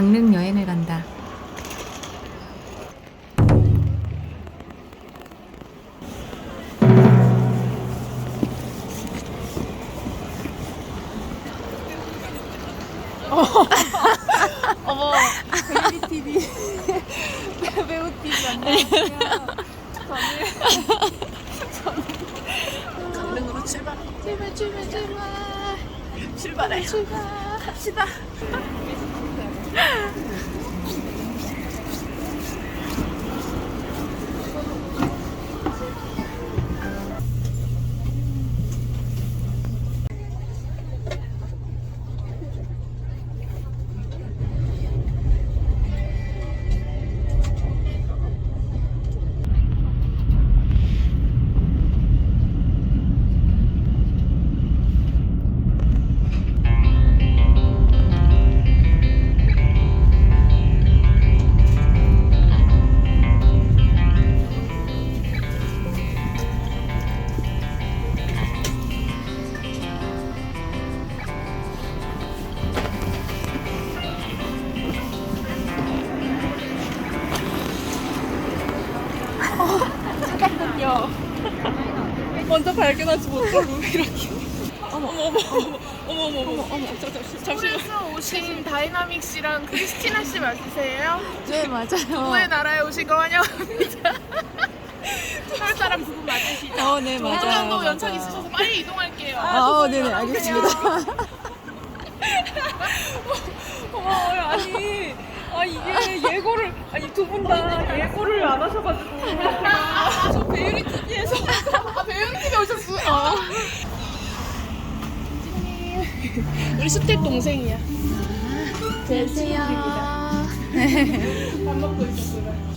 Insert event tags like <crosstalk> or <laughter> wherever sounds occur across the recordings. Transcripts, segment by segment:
강릉 여행을 간다. 어머, 베이비 TV 배우 TV 안녕하세요. 저는 저는 강릉으로 출발. 출발 출발 출발. 출발해. 출발합시다. 어머 어머 어머 어머 저, 저, 잠시만 프랑스 오신 다이나믹 씨랑 크리스티나 씨 맞으세요? 네 누구의 맞아요. 나라에 오신 거 환영합니다. 서울 사람 부분 맞으시죠? 어, 네 맞아요. 어느 정도 연착 맞아요. 있으셔서 빨리 이동할게요. 아, 아 어, 네네 네, 알겠습니다. 어머 어, 아니 아 이게 예고를 아니 두 분 다 예고를 안 하셔가지고 아, 저 배우리 TV에서 아, 배우리 TV 오셨어요? 우리 스텝 동생이야. 제 친구입니다. 밥 먹고 있었구나.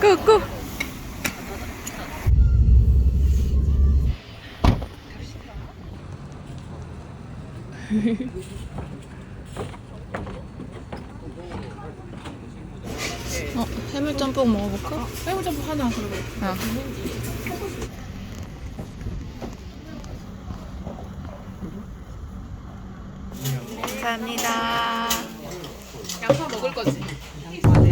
꾹꾹. 먹어볼까? 해물짬뽕 하나 그리고. 어. 감사합니다. 양파 먹을 거지? 프로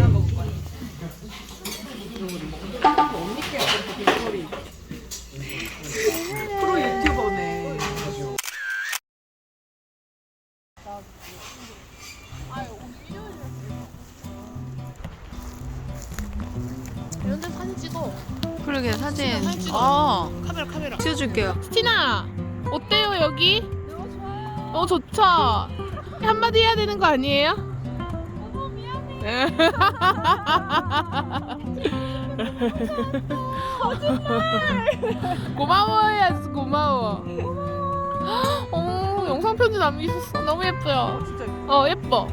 찍어. 그러게 사진. 사진 찍어. 어, 카메라 카메라. 찍어줄게요. 스티나 어때요 여기? 어 좋죠. 한마디 해야 되는 거 아니에요? 어머 미안해. <laughs> 거짓말. 고마워 해야지 고마워. 어 영상 편지 남기셨어. 너무 예뻐요. 진짜 어 예뻐.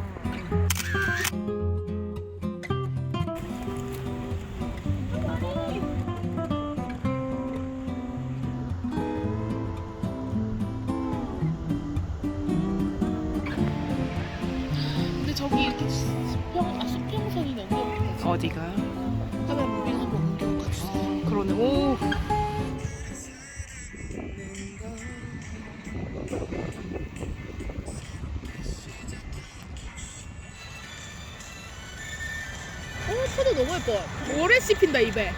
여기 이렇게 수평, 아, 수평선이 넘겨. 어디가? 하나 물이 한번 옮겨가지고 그러네 오 오, 차도 너무 예뻐. 오래 씹힌다, 입에.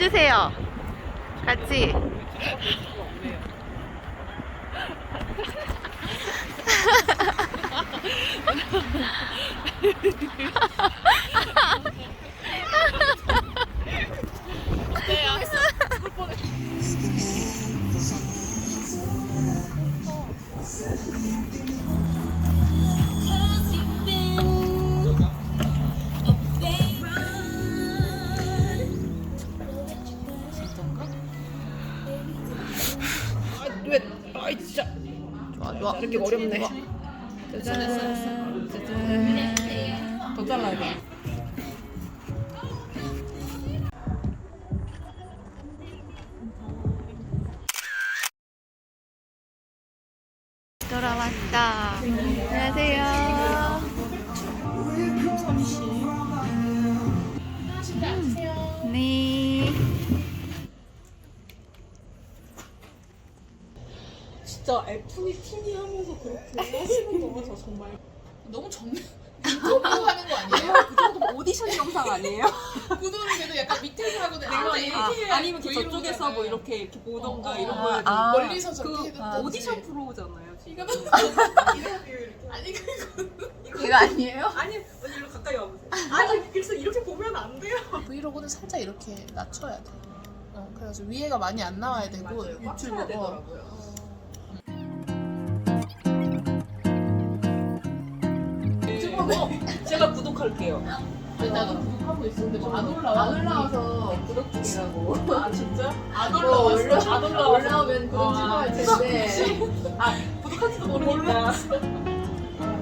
해주세요. 같이. <laughs> 좋아 좋아. 이렇게 어렵네. 더 잘라야 돼. 돌아왔다. 애프니 티니 하면서 그렇게 <laughs> 하시는 거저 정말. 너무 정면 하는 거 아니에요? 그 정도 오디션 영상 아니에요? <laughs> 구도는 그래도 약간 밑에서 하고 내가 이렇게 아, 아니면 그 브이로그 저쪽에서. 뭐 이렇게 이렇게 보던가 어, 어, 이런 어. 거야. 아. 멀리서 저렇게 그 해도 오디션 프로잖아요. 지금. 아니 그거 이거 아니에요? 아니 언니 일로 가까이 와보세요. 아니 그래서 이렇게 보면 안 돼요. 브이로그는 살짝 이렇게 낮춰야 돼. 어, 그래서 위에가 많이 안 나와야 되고 유튜브 어, 유튜버 제가 구독할게요. 아니, 나도 구독하고 있었는데 뭐 안 올라와. 안 올라와서 구독 중이라고. 아 진짜? 안 어, 올라왔어. 올라- 안 올라왔어. 올라오면 구독 아, 찍어야 되는데. 아 구독한지도 모르니까.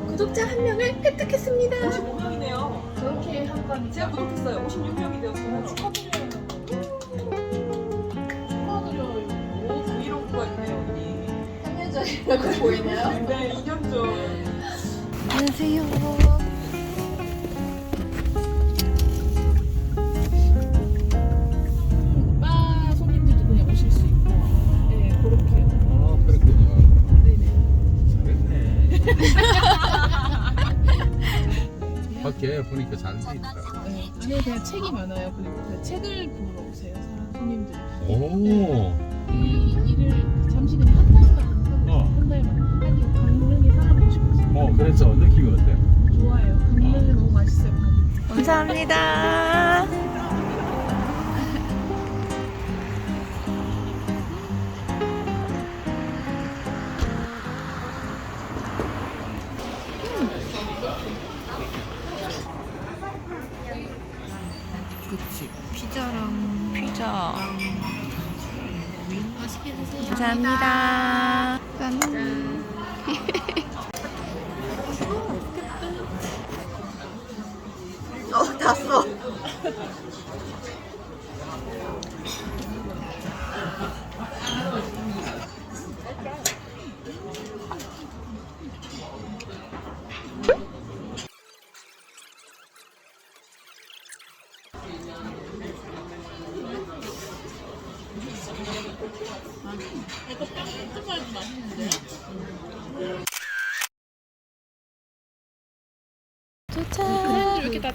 구독자 한 명을 획득했습니다. 55명이네요. 그렇게 한 거니 제가 구독했어요. 56명이 되었어요. 축하드려요. 축하드려요. 오 브이로그가 있네요 언니. 참여자이라고 보이나요? 네 2년 전. 안녕하세요. 잘했네. 밖에 보니까 잘 돼 있다. 네, 안에 그냥 책이 많아요. 그리고 그 책을 보러 오세요, 사람, 손님들이. 오, 이 일을 잠시 그냥 한 달만 하고 어. 한 달만 아니 강릉에 살아보고 싶어서 어, 그래서 느낌이 어때? 좋아요 강릉이 너무 맛있어요 밥이 감사합니다. 감사합니다.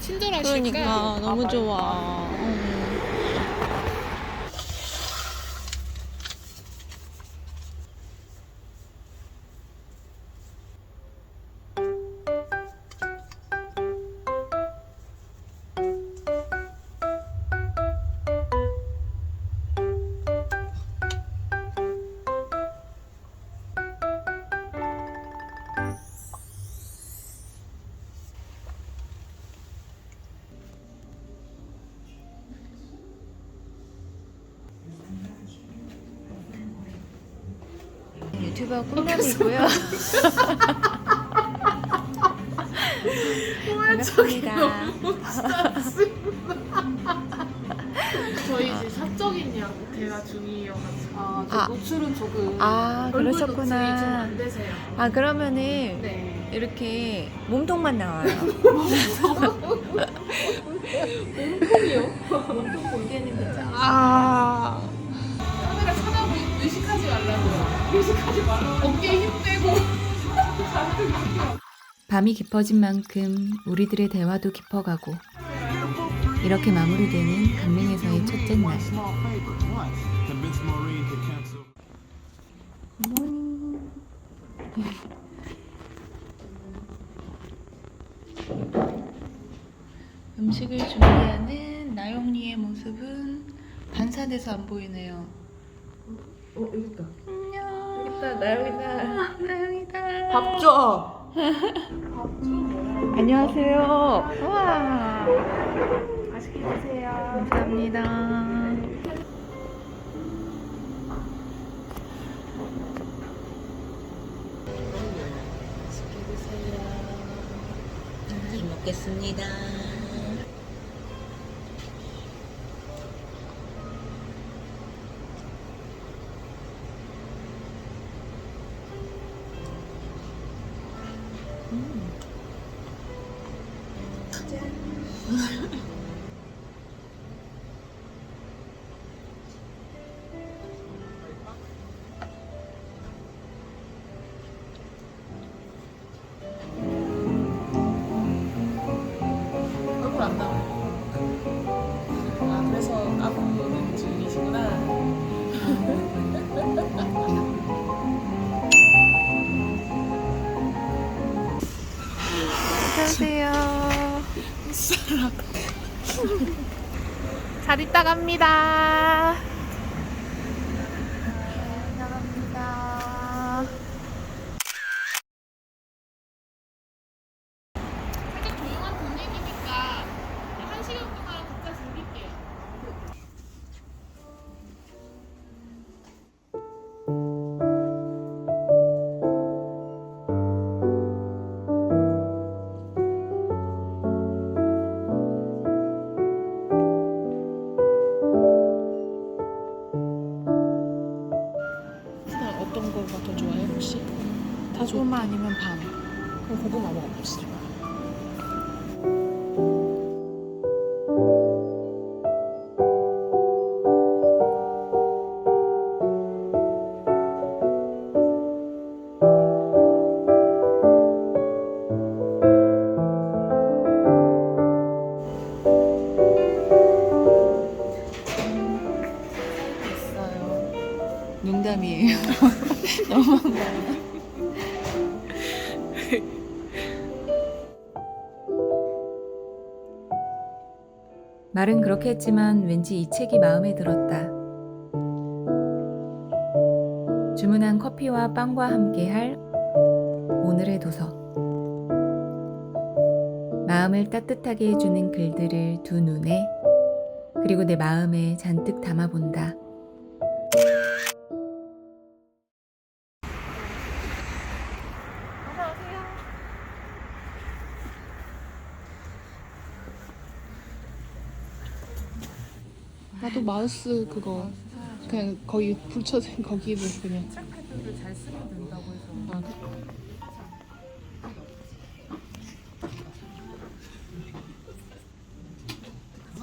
친절하실까 그러니까 너무 좋아. 유튜버 꿈남이고요. 반갑습니다. 저희 이제 사 사적인 양 대화 중이어가지고 아, 저 아. 노출은 조금. 아, 얼굴 노출이 좀 그러셨구나. 안 되세요. 아, 그러면은 네. 이렇게 몸통만 나와요. 아 카메라 쳐다보고 의식하지 말라고요. 어깨에 힘 빼고. 밤이 깊어진 만큼 우리들의 대화도 깊어가고 이렇게 마무리되는 강릉에서의 첫째 날 음식을 준비하는 나영리의 모습은 반사돼서 안 보이네요. 어, 여기 있다. 일단 나영이다. 나영이다. 밥 줘. 안녕하세요. 우와. 맛있게 드세요. 감사합니다. 잘 먹겠습니다. 잘 있다 갑니다. 9시? 다소마 아니면 밤? 그럼 고구마 먹어봅시다. 농담이에요. <laughs> 너무한가요? 말은 그렇게 했지만 왠지 이 책이 마음에 들었다. 주문한 커피와 빵과 함께 할 오늘의 도서. 마음을 따뜻하게 해주는 글들을 두 눈에 그리고 내 마음에 잔뜩 담아본다. 나도 마우스 그거 그냥 거기 붙여진 거기를 그냥 트랙패드를 잘 쓰면 된다고 해서. 아, 그-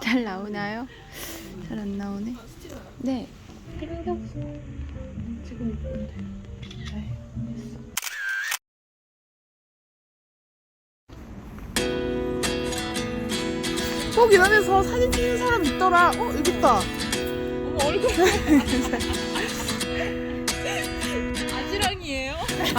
잘 나오나요? 잘 안 나오네. 네. 저기 안에서 사진 찍는 사람 있더라. 어 여기 있다. 어머 얼굴. 아지랑이에요? I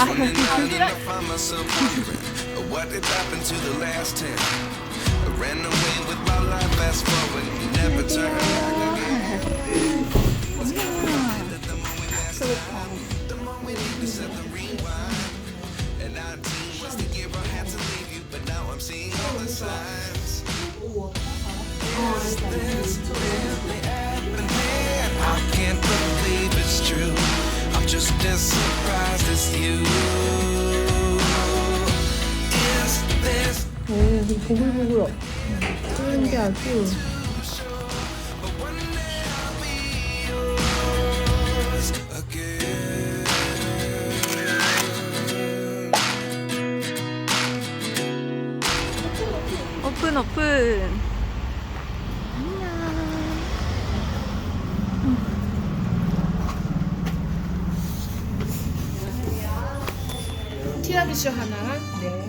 find myself wondering what did happen to the last ten. I ran away with my life, fast forward, never turn back again. The more we just surprised it's you. Is this? 오, 이 보글보글 끓는 게 아주 but one day I'll be yours again? 오픈 오픈 미슈 하나. 저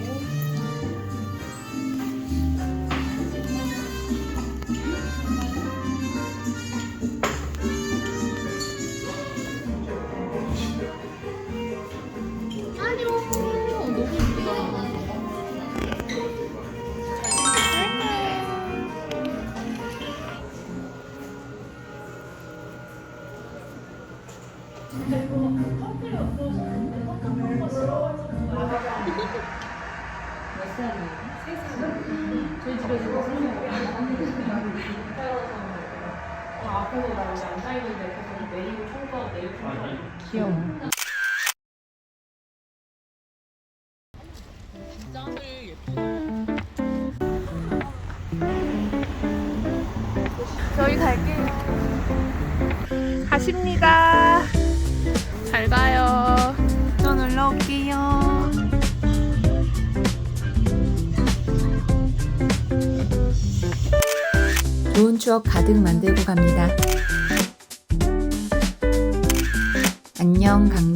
가십니다. 잘 가요. 저 놀러 올게요. 좋은 추억 가득 만들고 갑니다. 안녕 강릉